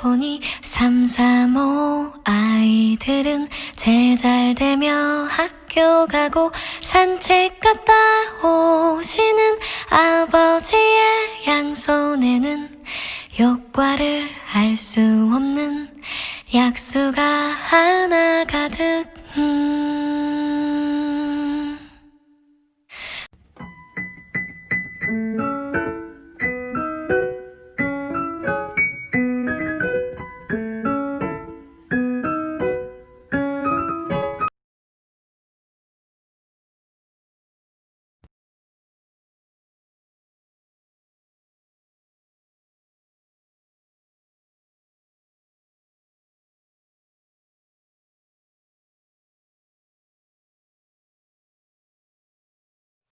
보니 335 아이들은 제잘되며 학교 가고 산책 갔다 오시는 아버지의 양손에는 효과를 알 수 없는 약수가 하나 가득 음.